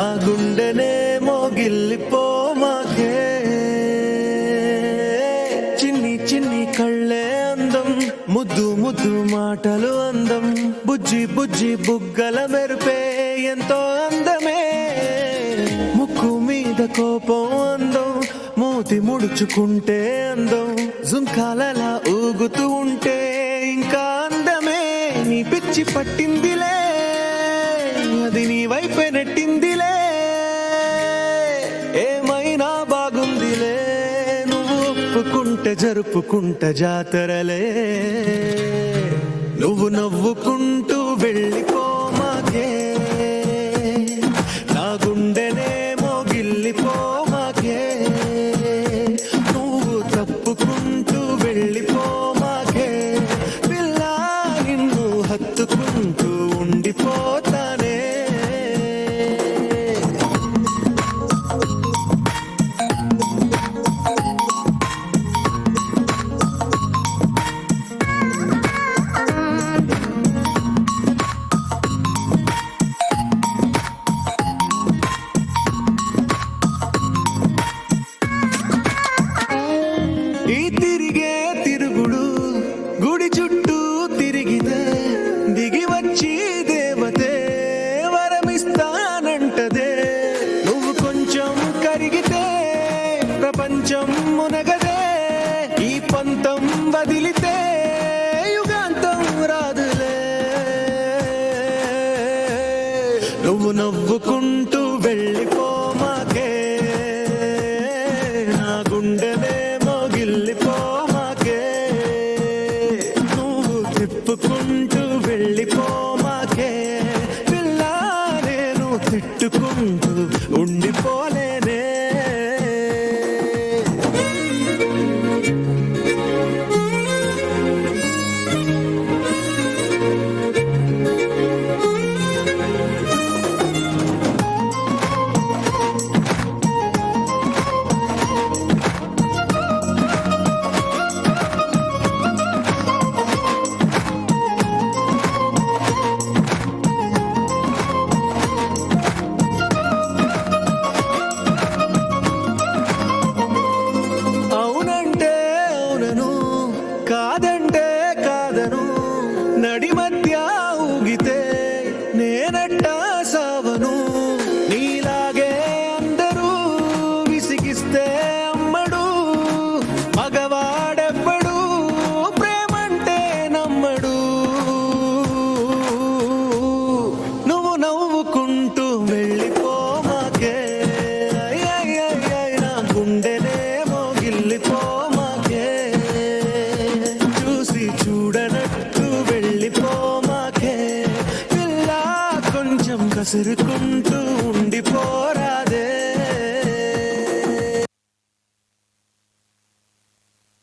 నా గుండెనే మోగిల్లిపోమాకే. చిన్ని చిన్ని కళ్ళే అందం ముద్దు ముద్దు మాటలు అందం బుజ్జి బుజ్జి బుగ్గల మెరుపే ఎంతో అందమే. ముక్కు మీద కోపం అందం మూతి ముడుచుకుంటే అందం జుంకాలలా ఊగుతూ ఉంటే ఇంకా అందమే. నీ పిచ్చి పట్టిందిలే అది నీ వైపే నట్టింది. జరుపుకుంట జాతరలే. నువ్వు నవ్వుకుంటూ వెళ్ళిపో మాకే. నా గుండెనే మోగిల్లిపో నువ్వు తప్పుకుంటూ వెళ్ళిపో పిల్ల నిన్ను హత్తుకుంటూ ప్రపంచం మునగదే ఈ పంతం వదిలితే యుగాంతం రాదులే. నువ్వు నవ్వుకుంటూ వెళ్ళిపోమాకే నా గుండెనే మోగిల్లిపోమాకే నువ్వు తిప్పుకుంటూ వెళ్ళిపోమాకే పిల్ల నేను తిట్టుకుంటూ ఉండిపోలే. కాదంటే కాదను. నడి మధ్య ఊగితే నేనట్టా సావను. చూడనట్టు వెళ్ళిపోమాకే ఇలా కొంచెం కసురుకుంటూ